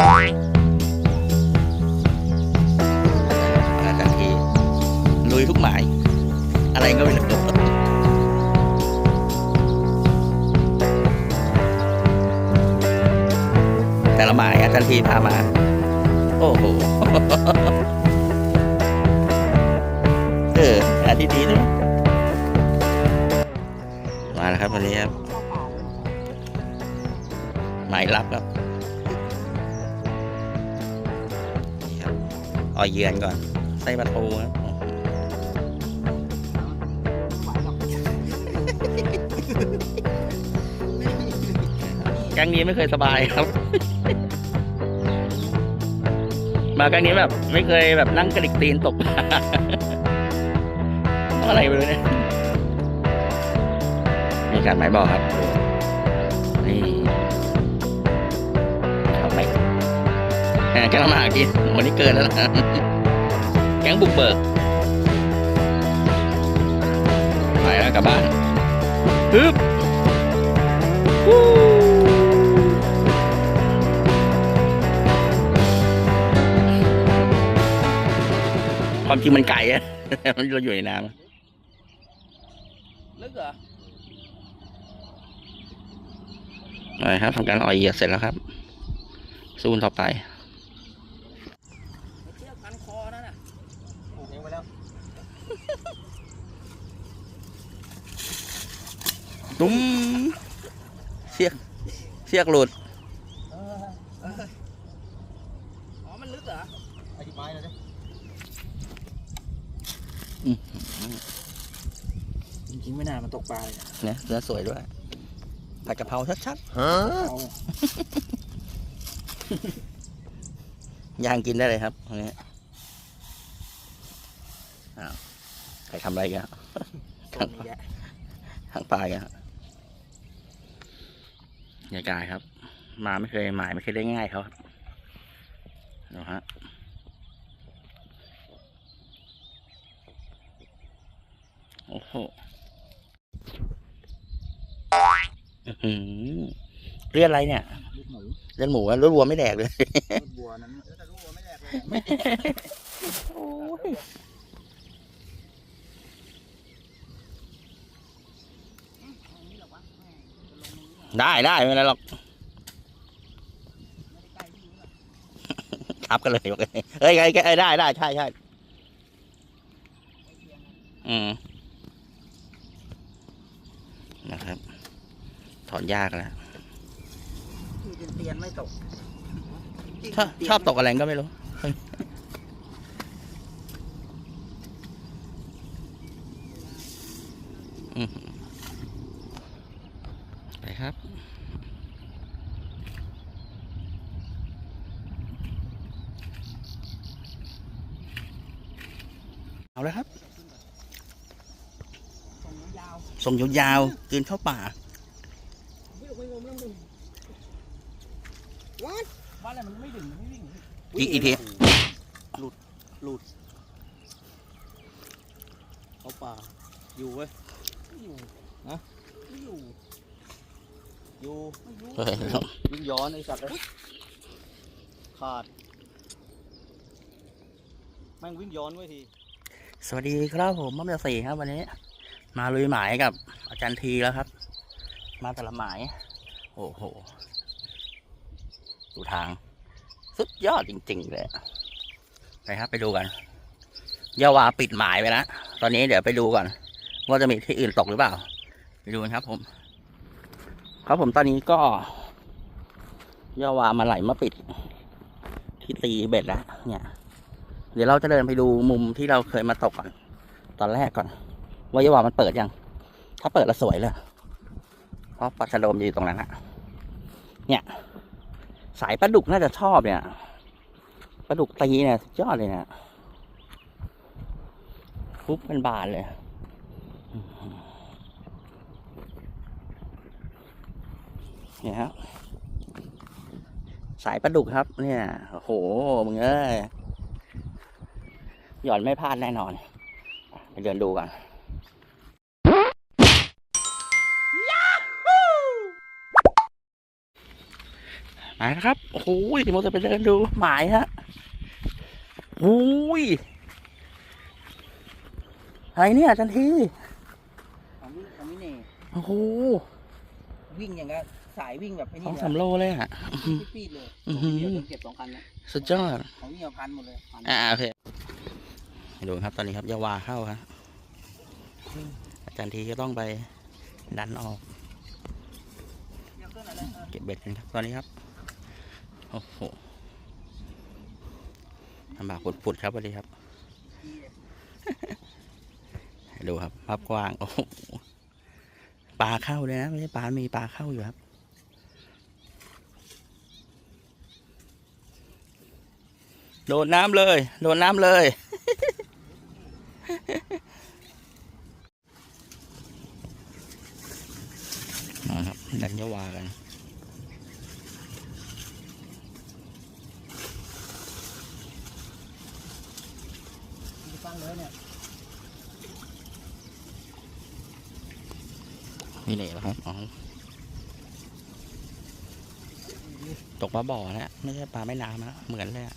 อาจารย์ทีลุยทุกหมาย อะไรก็ไม่รู้แต่ละหมายอาจารย์ทีพามา โอ้โหเอออาที่ดีด้วยมาแล้วครับวันนี้ครับหมายรับครับ อาเยือนก่อน ใส่ประตูครับแก๊งนี้ไม่เคยสบายครับ มาแก๊งนี้แบบ ไม่เคยแบบนั่งกระดิกตีนตกอะไรไปเลยเนี่ยมีการหมายบอกครับ แหมแกงทำมาหากินวันนี้เกินแล้วนะแก๊งบุกเบิก ไปแล้วกลับบ้านฮึบวู้ความจริงมันไก่อะมันเราอยู่ในน้ำลึกเหรอไปครับทำการอ่อยเหยียดเสร็จแล้วครับสู้ต่อไป เชือกพันคอนั่นน่ะ ผูกเองไปแล้ว ตุ้มเสียกเสียกหลุดอ๋อมันลึกเหรออธิบายหน่อยดิจริงๆไม่น่ามันตกปลาเลยนะเนี่ยเนื้อสวยด้วยผัดกะเพราชัดฮะเอาๆย่างกินได้เลยครับตรงนี้อ้าวใครทำอะไรกันตรงนี้แกทางปลายกัน ยายกายครับ มาไม่เคยหมายไม่เคยได้ง่ายเขาครับดูฮะโอ้โหอื้อหือเลือดอะไรเนี่ยลูกหมูเลือดหมูอะเลือดวัวไม่แดกเลยลูกบัวนั้นแต่ลูกบัวไม่แดกเลย โอ้ย ได้ได้ไม่เป็นไรหรอกทับกันเลยบอกเลยเฮ้ยไงแกได้ได้ใช่ใช่อืมนะครับ ถอนยากแล้วที่เตียนๆไม่ตกชอบชอบตกอะไรก็ไม่รู้เฮ้ยอื้อหือไปครับ เอาแล้วครับ ส่งยาวส่งยาวๆกินเข้าป่าไม่ลงไม่งมแล้วมึงวัดวัดอะไรมันไม่ดึงมันไม่วิ่งอีกอีกทีหลุดหลุดเขาป่าอยู่เว้ยไม่อยู่ฮะไม่อยู่อยู่ไม่อยู่เฮ้ยวิ่งย้อนไอ้สัตว์เลยขาดแม่งวิ่งย้อนไว้ยที สวัสดีครับผมมัมยาสีครับวันนี้ มาลุยหมายกับอาจารย์ทีแล้วครับ มาแต่ละหมาย โอ้โหดูทาง สุดยอดจริง ๆ เลยไปครับไปดูกันยาวาปิดหมายไปแล้วตอนนี้เดี๋ยวไปดูก่อน ว่าจะมีที่อื่นตกหรือเปล่า ไปดูกันครับ ผม ครับผมตอนนี้ก็ยาวามาไหลมาปิด ที่ตีเบ็ดแล้วเนี่ย เดี๋ยวเราจะเดินไปดูมุมที่เราเคยมาตกก่อน ตอนแรกก่อน ว่ายาวามันเปิดยัง ถ้าเปิดแล้วสวยเลย เพราะปลาชะโดมอยู่ตรงนั้นอะเนี่ย สายปลาดุกน่าจะชอบเนี่ยปลาดุกตีเนี่ยยอดเลยเนี่ยปุ๊บเป็นบานเลยเนี่ยครับสายปลาดุกครับ เนี่ยโอ้โหมึงเอ้ย หย่อนไม่พลาดแน่นอน ไปเดินดูกันมาแล้วครับ โอ้โหเดี๋ยวเราจะไปเดินดู หมายฮะโอ้ยอะไรเนี่ยจันทีของนี่ของนี่เน่โอ้โห วิ่งอย่างกับสายวิ่งแบบไอ้สอนี่งสามโลเลยอะ ปีดๆเลยอื้อหือ เดี๋ยวเก็บสองคันนะสุดยอด ของวิ่งเอาพันหมดเลยพันอ่าโอเค ดูครับตอนนี้ครับยาวาเข้าครับอาจารย์ทีก็ต้องไปดันออก เก็บเบ็ดกันครับตอนนี้ครับ โอ้โหลำบากปุดๆครับวันนี้ครับ ดูครับภาพกว้าง โอ้โหปลาเข้าเลยนะ ไม่ใช่ปลา มีปลาเข้าอยู่ครับโดดน้ำเลย โดดน้ำเลย มาครับ ดันยาวากัน มีฟังเลยเนี่ยนี่เหล่แล้วครับอ๋อตกปลาบ่อนะ ไม่ใช่ปลาแม่น้ำนะเหมือนเลยอะ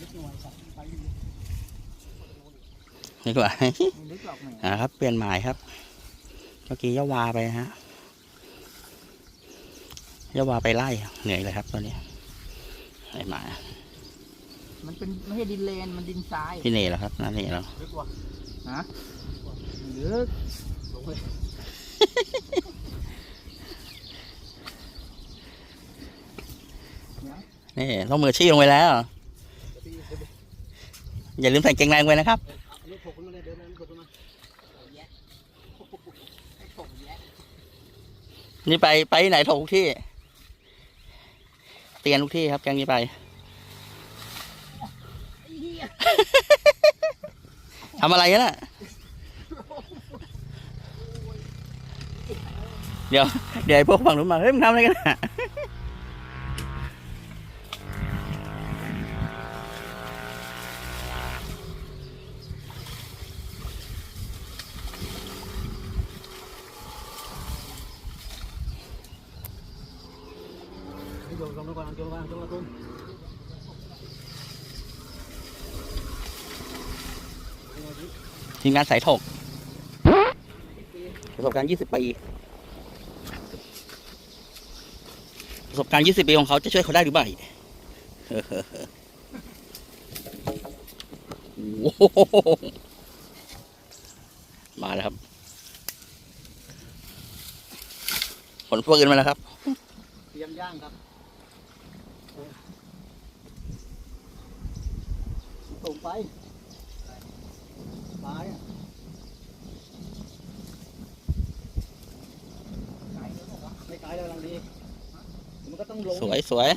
ลึกหน่อยครับไปอยู่นี่กว่าไม่ลึกหรอกแหมอ่าครับ เปลี่ยนหมายครับเมื่อกี้ยาวาไปฮะยาวาไปไล่เหนื่อยเลยครับตอนนี้ไอ้หมา มันเป็นไม่ใช่ดินเลนมันดินทรายพี่เน่แล้วครับนั่นนี่แล้วลึกว่ะฮะไม่ลึกลงไปนี่ต้องมือชี้ลงไปแล้ว อย่าลืมใส่เกงในลงไปนะครับ ลึกถกขึ้นมาเลยเดินมาถกขึ้นมาแยะให้ถกแยะ นี่ไปไปไหนถกทุกที่ เตียนทุกที่ครับแกงนี้ไป ทำอะไรกันน่ะ เดี๋ยวเดี๋ยวไอ้พวกฝั่งนู้นมา เฮ้ยมึงทำอะไรกันน่ะ โยนลงไปก่อนโยนลงไปโยนลงไปทีมงานสายถกประสบการณ์ 20 ปี ประสบการณ์ 20 ปีของเขาจะช่วยเขาได้หรือไม่โอ้โหมาแล้วครับ ผลปืนมาแล้วครับ เตรียมย่างครับ งไปปลาเนี่ยไม่ไกลแล้วลังดี มันก็ต้องลง สวยสวย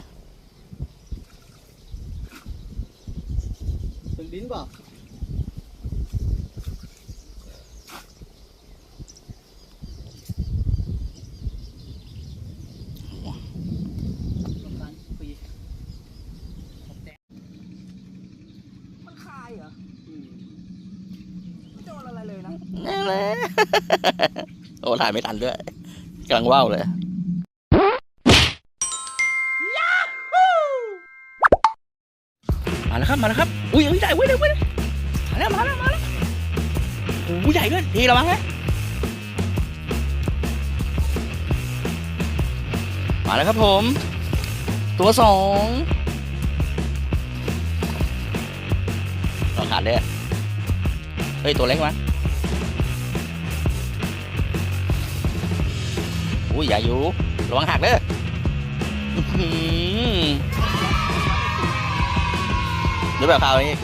ถึงดินเปล่าประมาณปีมันคายเหรออืมไม่โดนอะไรเลยนะ แน่เลย โอ้ถ่ายไม่ทันด้วยกำลังว่าวเลยมาแล้วครับมาแล้วครับอุ้ยอุ้ยใหญ่เว้ยเดี๋ยวเว้ยมาแล้วมาแล้วมาแล้วอุ้ยใหญ่ด้วยทีระวังนะมาแล้วครับผม ตัวสองลองขาดเลยเฮ้ยตัวเล็กมั้ย อุ้ยใหญ่อยู่ระวังหักเด้อดี๋ยวแบบข่าวนี้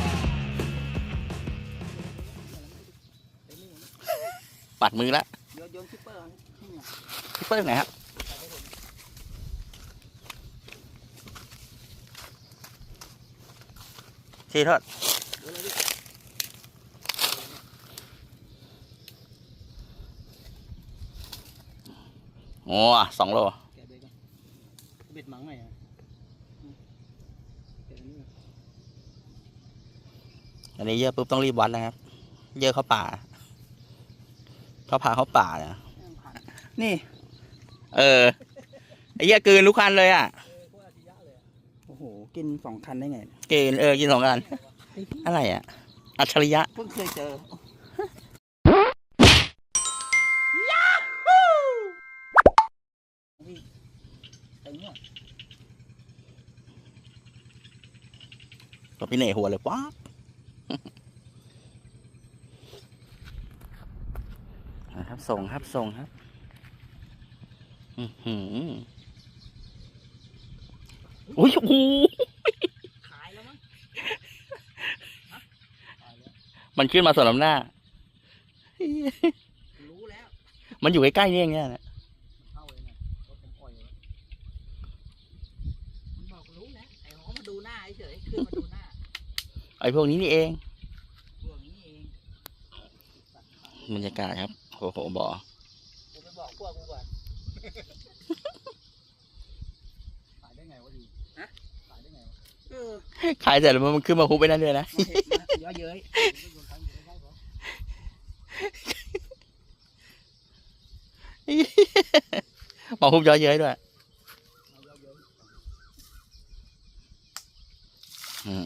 ปัดมือละโยนโยนคิปเปอร์ไหนครับทีทอด โอ้สองโลแกะเบ็ดก่อนเบ็ดหมังไงอะอืมแกะอันนี้ก่อนอันนี้เยอะปุ๊บต้องรีบวัดนะครับ เยอะเข้าป่า เขาพาเข้าป่าเนี่ยให้มันผ่านนี่ เออไอ้เหี้ยกลืนทุกคันเลยอะเออโคตรอาชิยะเลยอะโอ้โห กินสองคันได้ไงกลืนเออกินสองคัน ไอ้ที่อะไรอะ อัจฉริยะ เพิ่งเคยเจอไอ้ ตัวพี่เน่หัวเลยป๊าบนะครับส่งครับส่งครับอือหืออุ้ยโอ้โหขายแล้วมั้งมันขึ้นมาสวนลำหน้า รู้แล้ว มันอยู่ใกล้ๆนี่เองเนี่ยนะมันบอกรู้แล้วไอ้หอมาดูหน้าเฉยๆขึ้นมาดู ไอ้พวกนี้นี่เองพวกนี้เองบรรยากาศครับโอ้โหบ่อกูไปบอกพวกกูก่อนขายได้ไงวะดีฮะขายได้ไงวะเออขายเสร็จแล้วมันขึ้นมาคุบไปนั่นด้วยนะมาเห็นมาเยอะเย้ยไม่โดนทั้งอยู่ได้เหรอมาคุบย้อยเย้ยด้วยเอาเยอะเยอะอืม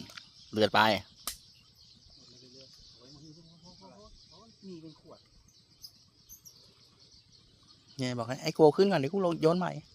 เลือดไปเรื่อยๆโอ้ยมันมีพวกพวกพวกพวกมีเป็นขวด เนี่ยบอกให้ไอ้กลัวขึ้นก่อนเดี๋ยวกูลงโยนใหม่เ